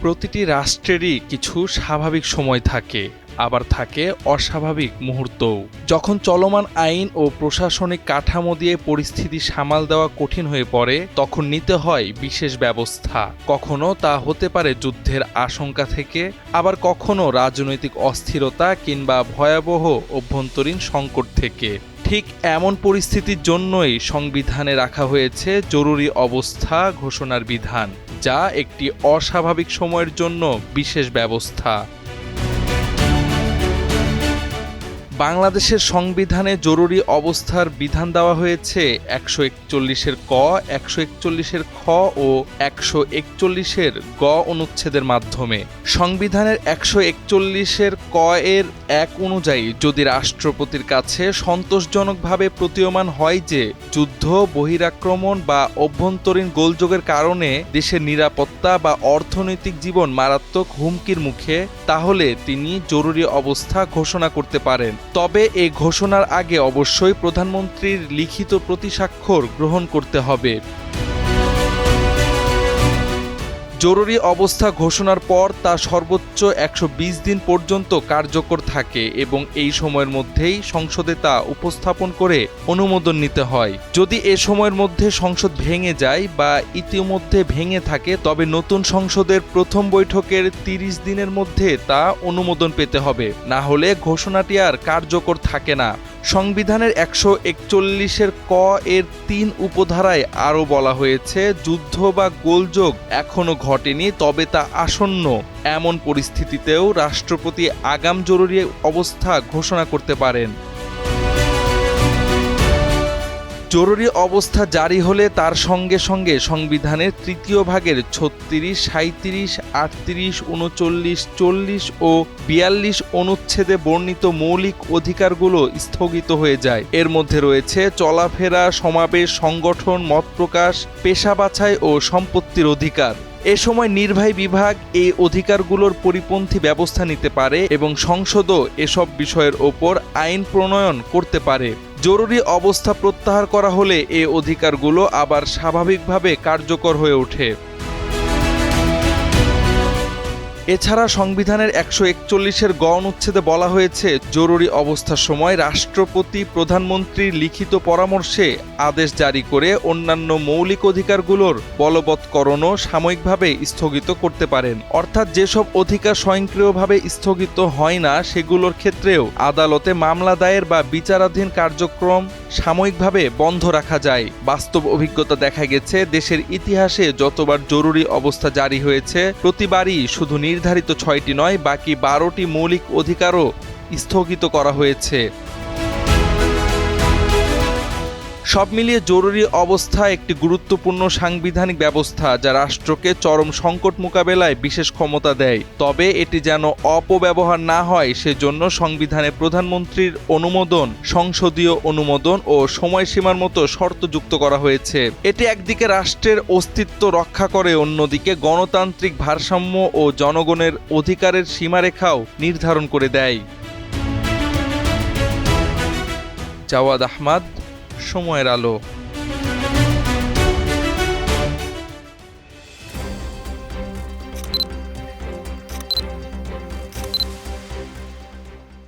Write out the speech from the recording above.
প্রতিটি রাষ্ট্রেরই কিছু স্বাভাবিক সময় থাকে, আবার থাকে অস্বাভাবিক মুহূর্তও। যখন চলমান আইন ও প্রশাসনিক কাঠামো দিয়ে পরিস্থিতি সামাল দেওয়া কঠিন হয়ে পড়ে, তখন নিতে হয় বিশেষ ব্যবস্থা। কখনো তা হতে পারে যুদ্ধের আশঙ্কা থেকে, আবার কখনো রাজনৈতিক অস্থিরতা কিংবা ভয়াবহ অভ্যন্তরীণ সংকট থেকে। ঠিক এমন পরিস্থিতির জন্যই সংবিধানে রাখা হয়েছে জরুরি অবস্থা ঘোষণার বিধান। যা একটি অস্বাভাবিক সময়ের জন্য বিশেষ ব্যবস্থা। বাংলাদেশের সংবিধানে জরুরি অবস্থার বিধান দেওয়া হয়েছে একশো একচল্লিশের ক, একশো একচল্লিশের খ ও একশো একচল্লিশের গ অনুচ্ছেদের মাধ্যমে। সংবিধানের একশো একচল্লিশের ক এর এক অনুযায়ী যদি রাষ্ট্রপতির কাছে সন্তোষজনকভাবে প্রতীয়মান হয় যে যুদ্ধ, বহিরাক্রমণ বা অভ্যন্তরীণ গোলযোগের কারণে দেশের নিরাপত্তা বা অর্থনৈতিক জীবন মারাত্মক হুমকির মুখে, তাহলে তিনি জরুরি অবস্থা ঘোষণা করতে পারেন। তবে এ ঘোষণার আগে অবশ্যই প্রধানমন্ত্রীর লিখিত প্রতিস্বাক্ষর গ্রহণ করতে হবে। জরুরি অবস্থা ঘোষণার পর তা সর্বোচ্চ একশো বিশ দিন পর্যন্ত কার্যকর থাকে এবং এই সময়ের মধ্যেই সংসদে তা উপস্থাপন করে অনুমোদন নিতে হয়। যদি এ সময়ের মধ্যে সংসদ ভেঙে যায় বা ইতিমধ্যে ভেঙে থাকে, তবে নতুন সংসদের প্রথম বৈঠকের তিরিশ দিনের মধ্যে তা অনুমোদন পেতে হবে। না হলে ঘোষণাটি আর কার্যকর থাকে না। সংবিধানের একশো একচল্লিশের ক এর তিন উপধারায় আরও বলা হয়েছে, যুদ্ধ বা গোলযোগ এখনও ঘটেনি, তবে তা আসন্ন। এমন পরিস্থিতিতেও রাষ্ট্রপতি আগাম জরুরি অবস্থা ঘোষণা করতে পারেন। জরুরি অবস্থা জারি হলে তার সঙ্গে সঙ্গে সংবিধানের তৃতীয় ভাগের ছত্রিশ সাঁত্রিশ আটত্রিশ, উনচল্লিশ, চল্লিশ ও বিয়াল্লিশ অনুচ্ছেদে বর্ণিত মৌলিক অধিকারগুলো স্থগিত হয়ে যায়। এর মধ্যে রয়েছে চলাফেরা, সমাবেশ, সংগঠন, মত প্রকাশ, পেশা বাছাই ও সম্পত্তির অধিকার। এ সময় নির্বাহী বিভাগ এই অধিকারগুলোর পরিপন্থী ব্যবস্থা নিতে পারে এবং সংসদও এসব বিষয়ের ওপর আইন প্রণয়ন করতে পারে। জরুরি অবস্থা প্রত্যাহার করা হলে এ অধিকারগুলো আবার স্বাভাবিকভাবে কার্যকর হয়ে ওঠে। এছাড়া সংবিধানের একশো একচল্লিশের গ অনুচ্ছেদে বলা হয়েছে, জরুরি অবস্থার সময় রাষ্ট্রপতি প্রধানমন্ত্রীর লিখিত পরামর্শে আদেশ জারি করে অন্যান্য মৌলিক অধিকারগুলোর বলবৎকরণও সাময়িকভাবে স্থগিত করতে পারেন। অর্থাৎ যেসব অধিকার স্বয়ংক্রিয়ভাবে স্থগিত হয় না, সেগুলোর ক্ষেত্রেও আদালতে মামলা দায়ের বা বিচারাধীন কার্যক্রম সাময়িকভাবে বন্ধ রাখা যায়। বাস্তব অভিজ্ঞতা দেখা গেছে, দেশের ইতিহাসে যতবার জরুরি অবস্থা জারি হয়েছে, প্রতিবারই শুধু নির্ধারিত ছয়টি নয় বাকি বারোটি মৌলিক অধিকারও স্থগিত করা হয়েছে। সব মিলিয়ে জরুরি অবস্থা একটি গুরুত্বপূর্ণ সাংবিধানিক ব্যবস্থা যা রাষ্ট্রকে চরম সংকট মোকাবেলায় বিশেষ ক্ষমতা দেয়। তবে এটি যেন অপব্যবহার না হয়, সেজন্য সংবিধানে প্রধানমন্ত্রীর অনুমোদন, সংসদীয় অনুমোদন ও সময়সীমার মতো শর্ত যুক্ত করা হয়েছে। এটি একদিকে রাষ্ট্রের অস্তিত্ব রক্ষা করে, অন্যদিকে গণতান্ত্রিক ভারসাম্য ও জনগণের অধিকারের সীমারেখাও নির্ধারণ করে দেয়। জাওয়াদ আহমদ সময়ের আলো